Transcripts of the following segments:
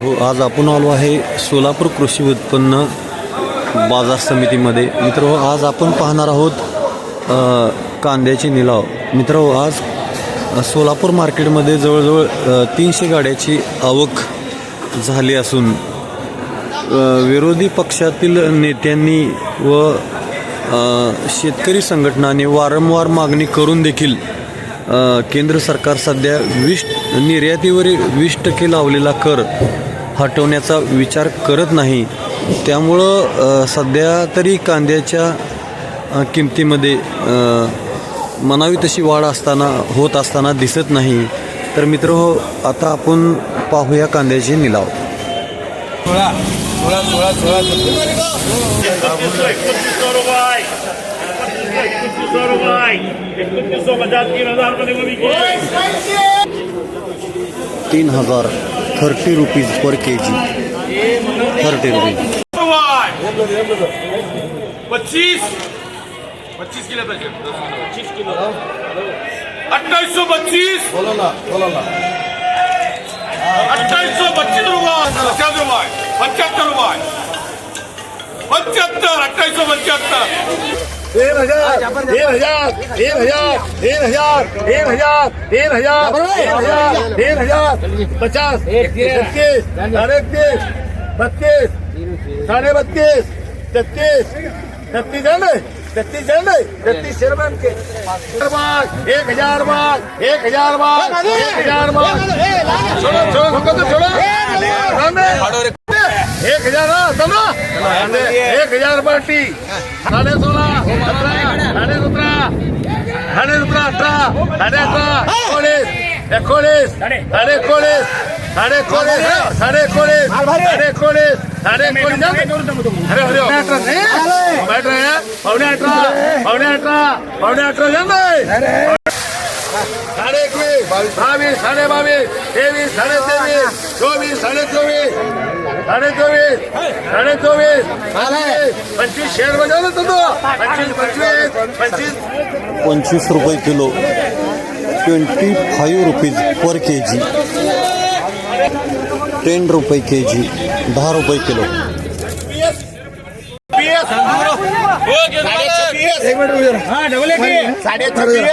हो आज आपण आलो आहे सोलापूर कृषी उत्पन्न बाजार समितीमध्ये. मित्र हो, आज आपण पाहणार आहोत कांद्याची कांद्याचे निलाव. मित्र हो, आज सोलापूर मार्केटमध्ये जवळजवळ तीनशे गाड्याची आवक झाली असून विरोधी पक्षातील नेत्यांनी व शेतकरी संघटनांनी वारंवार मागणी करून देखील केंद्र सरकार सध्या वीस निर्यातीवरील वीस टक्के लावलेला कर हटवण्याचा विचार करत नाही. त्यामुळं सध्या तरी कांद्याच्या किमतीमध्ये म्हणावी तशी वाढ असताना होत असताना दिसत नाही. तर मित्र हो आता आपण पाहूया कांद्याचे निलाव. सोळा सोळा सोळा सोळा तीन हजार thirty rupees per K G thirty rupees. पच्चीस. पच्चीस किलो पच्चीस किलो. अट्ठाईस सौ पच्चीस. बोला ना बोला ना अट्ठाईस सौ पच्चीस रुपये. पचास रुपये. पंच्याहत्तर रुपये. पंच्याहत्तर अट्ठाईस सौ पंच्याहत्तर. तीन हजार तीन हजार तीन हजार तीन हजार तीन हजार तीन हजार तीन हजार तीन हजार पचास इक्कीस साढ़े इक्कीस बत्तीस साढ़े बत्तीस छत्तीस छत्तीस है ना छत्तीस है ना छत्तीस शेरमैन के बाग एक हजार बाग एक हजार बाग एक हजार बाग छोड़ो छोड़ो हमको तो छोड़ो एक हजार समजा एक हजार पार्टी साडे सोळा सतरा साडे सतरा साडे सतरा अठरा साडे अठरा एकोणीस एकोणीस साडे एकोणीस साडे एकोणीस साडे एकोणीस साडे एकोणीस साडे एकोणीस. अरे अरे अठरा पावणे अठरा पावणे अठरा पावणे अठरा जण साडे एकवीस बावीस साडे बावीस तेवीस साडे तेवीस चोवीस साडे चोवीस. साढ़े चौबीस साढ़े चौबीस पंचवीस शेअर बजाव ना तुझं पंचवीस पंचवीस पंचवीस. पंचवीस रुपये kilo. Twenty five rupees per K G ten रुपये के जी दहा रुपये किलो. साढ़े छब्बीस।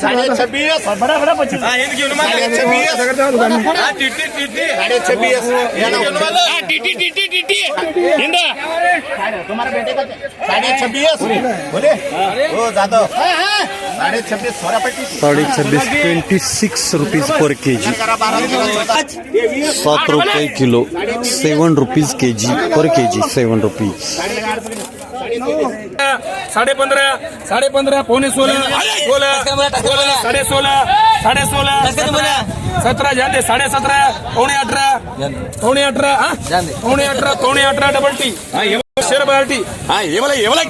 साढ़े छब्बीस। बड़ा बड़ा पच्चीस साढ़े छब्बीस। तुम्हारे बेटे का साढ़े छब्बीस। बोले। हो जादव साढ़े छब्बीस twenty six rupees per K G सात रुपये kilo seven rupees K G per K G seven rupees साडे पंधरा साडे पंधरा पावणे सोळा सोळा सोळा साडे सोळा साडे सोळा सतरा झाले साडे सतरा पावणे अठरा पावणे अठरा हा? पावणे अठरा पावणे अठरा डबल टी शेअर बार टी हा हे मला हे मला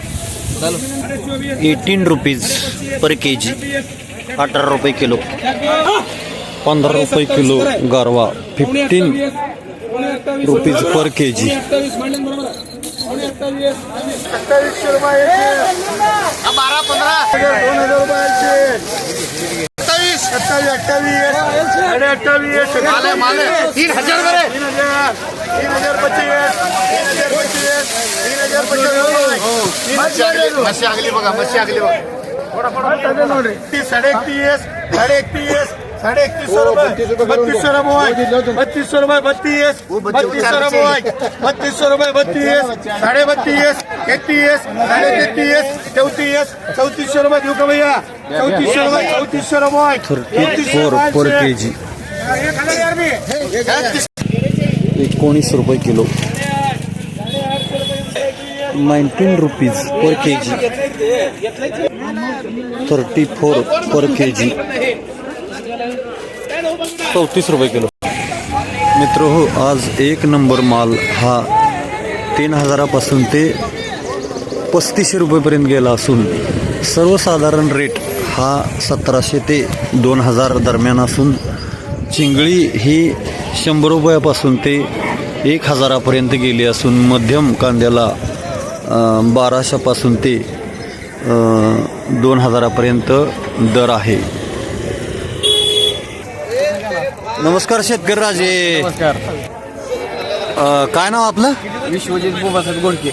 एटीन रुपीज पर के जी अठरा रुपये किलो. पंधरा रुपये किलो गारवा. फिफ्टीन रुपीज पर के जी सत्तावीसशे रुपये बारा पंधरा दोन हजार रुपयाचे सत्तावीस सत्तावीस अठ्ठावीस साडे अठ्ठावीस तीन हजार बरे तीन हजार तीन हजार पच्चीस तीन हजार पच्चीस तीन हजार पच्चीस मच्छी आगली बघा मशी आगली बघा तीस साडे एकतीस साडे एकतीस साडे एकतीस सौ रुपये बत्तीस सौ रुपये बत्तीस सौ रुपये. बत्तीस. बत्तीस सौ रुपये. बत्तीस सौ रुपये बत्तीस. साडे बत्तीस तेहतीस चौतीस. चौतीसशे रुपये देऊ का भैया? के जी एकोणीस रुपये kilo. Nineteen rupees per K G thirty four per K G चौतीस रुपये किलो. मित्र हो आज एक नंबर माल हा तीन हजारापासून ते पस्तीसशे रुपयेपर्यंत गेला असून सर्वसाधारण रेट हा सतराशे ते दोन हजार दरम्यान असून चिंगळी ही शंभर रुपयापासून ते एक हजारापर्यंत गेली असून मध्यम कांद्याला बाराशेपासून ते दोन हजारापर्यंत दर आहे. नमस्कार शेतकरी राजे. नमस्कार. अ, काय नाव आपलं? विश्वजित बुबासाहेब गोडके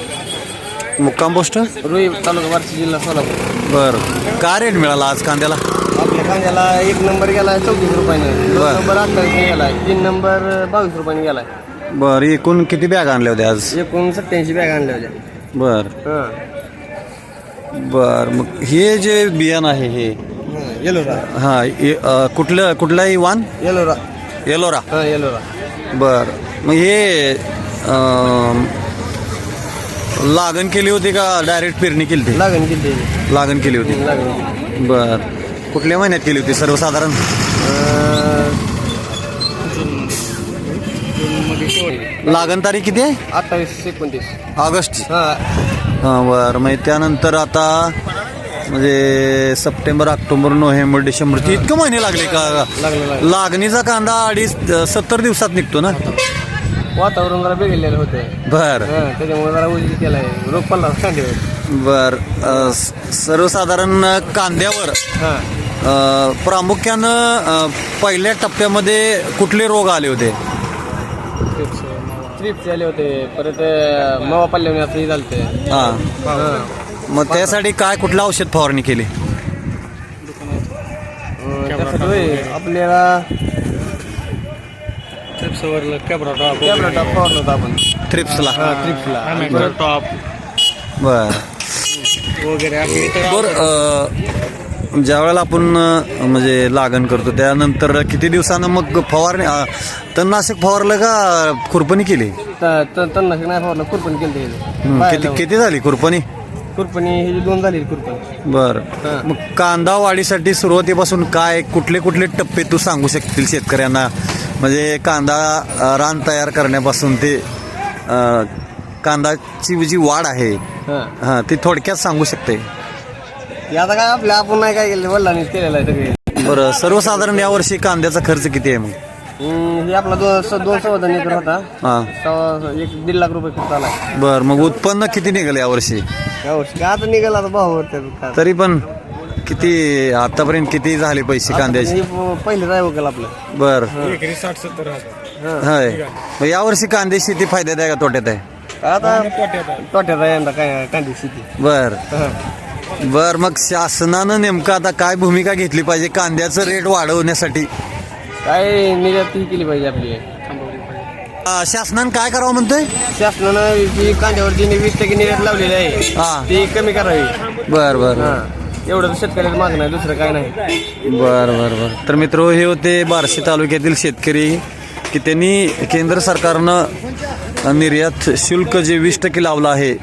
मुक्काम पोस्ट रुई तालुका बार्शी जिल्हा सोलापूर. बर. काय रेट मिळाला आज कांद्याला? आपल्या कांद्याला एक नंबर गेलाय चौतीस रुपयाने. बरं. दोन नंबर अठ्ठावीसने गेलाय तीन नंबर बावीस रुपयाने गेलाय. बर एकूण किती बॅग आणल्या होत्या आज? एकूण सत्याऐंशी बॅग आणल्या होत्या. बर. हां. बर मग हे जे बियाणं आहे हे येलोरा. हा अ, कुठलं कुठलाही वान येलोरा. एलोरा हां येलोरा. बर. मग हे लागण केली होती का डायरेक्ट पेरणी केली होती? लागण किती लागण केली होती. लागण बर. कुठल्या महिन्यात केली होती सर्वसाधारण? लागण तारीख किती आहे? अठ्ठावीस एकोणतीस. ऑगस्ट हां. हां बरं. मग त्यानंतर आता म्हणजे सप्टेंबर ऑक्टोबर नोव्हेंबर डिसेंबर ती इतकं महिने लागले का? लागणीचा कांदा अडीच सत्तर दिवसात निघतो ना? वातावरण जरा बिघडलेलं होतं. बर. त्याच्यामुळे जरा रोग पडला कांद्यावर. बर. सर्वसाधारण कांद्यावर प्रामुख्यानं पहिल्या टप्प्यामध्ये कुठले रोग आले होते? ट्रिप्स आले होते. परत मावा पल्ल्यावर हे झालं. हां. हां. मग त्यासाठी काय कुठलं औषध फवारणी केली? अं, त्यासाठी होय, आपल्याला कॅबरा टॉप फवारला होता आपण. थ्रिप्सला ट्रिप्सला टॉप बर. बर. ज्या वेळेला आपण अ, म्हणजे लागण करतो त्यानंतर किती दिवसानं मग फवारणी अ, तणनाशक फवारलं का खुरपणी केली? तणनाशक नाही फवारलं कुरपण केलं. हं, किती किती झाली खुरपणी? कुरपणी ही दोन झाली कुरपण. बर. हां. मग कांदा वाढीसाठी सुरुवातीपासून काय कुठले कुठले टप्पे तू सांगू शकतील शेतकऱ्यांना? म्हणजे कांदा अ, रान तयार करण्यापासून ते अ, कांदाची जी वाढ आहे हां. हां ती थोडक्यात सांगू शकते. हे आता काय आपल्या आपण नाही काय केलं वडिलांनीच केलेलं आहे सगळे. बरं सर्वसाधारण यावर्षी कांद्याचा खर्च किती आहे मग? हम्म, हे आपला दोन स- एकर होता. हां. सव्वा एक दीड लाख रुपये खर्च आला. बर मग उत्पन्न किती निघालं यावर्षी? यावर्षी काय आता निघाला आता त्याचं तरी पण किती आतापर्यंत किती झाले पैसे कांद्याचे? हे पहिलं ड्रायव्ह केलं आपलं. बर. साठ सत्तर हजार. होय. मग यावर्षी कांदे शेती फायद्यात आहे का तोट्यात आहे? आता तोट्यात आहे. यंदा काय कांदी शेती. बर. हां. बर मग शासनानं नेमकं आता काय भूमिका घेतली पाहिजे? कांद्याचं रेट वाढवण्यासाठी. काय निर्यात ही केली पाहिजे आपली. अं, शासनानं काय करावं म्हणतोय? शासनानं जी कांद्यावरती नी वीस टक्के निर्यात लावलेली आहे हा. ती कमी करावी. बर बर. हा. एवढं तर शेतकऱ्याला मागणं आहे दुसरं काय नाही. बर बर बर. तर मित्र हे होते बार्शी तालुक्यातील शेतकरी की त्यांनी केंद्र सरकारनं निर्यात शुल्क जे वीस टक्के लावलं आहे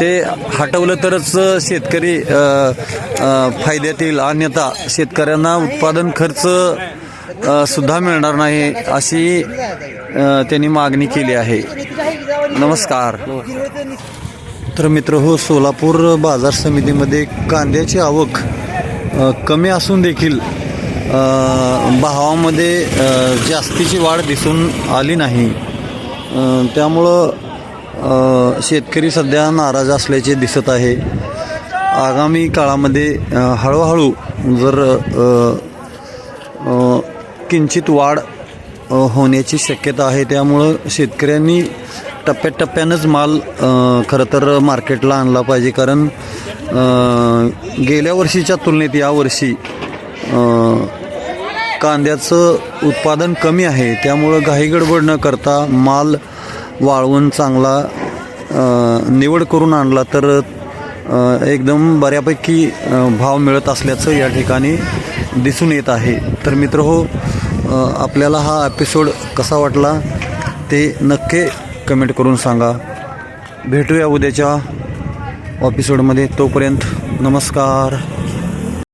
ते हटवलं तरच शेतकरी अ, अ, फायद्यात येईल. अन्यथा शेतकऱ्यांना उत्पादन खर्च सुद्धा मिळणार नाही अशी त्यांनी मागणी केली आहे. नमस्कार. तर मित्र हो सोलापूर बाजार समितीमध्ये कांद्याची आवक कमी असून देखील भावामध्ये जास्तीची वाढ दिसून आली नाही. त्यामुळं शेतकरी सध्या नाराज असल्याचे दिसत आहे. आगामी काळामध्ये हळूहळू जर किंचित वाढ होण्याची शक्यता आहे. त्यामुळं शेतकऱ्यांनी टप्प्याटप्प्यानंच माल खरं तर मार्केटला आणला पाहिजे. कारण गेल्या वर्षीच्या तुलनेत यावर्षी कांद्याचं उत्पादन कमी आहे. त्यामुळं घाईगडबड न करता माल वाळवून चांगला निवड करून आणला तर एकदम बऱ्यापैकी भाव मिळत असल्याचं या ठिकाणी दिसून येत आहे. तर मित्र हो आपल्याला हा एपिसोड कसा वाटला ते नक्की कमेंट करून सांगा. भेटूया उद्याच्या एपिसोडमध्ये तोपर्यंत नमस्कार.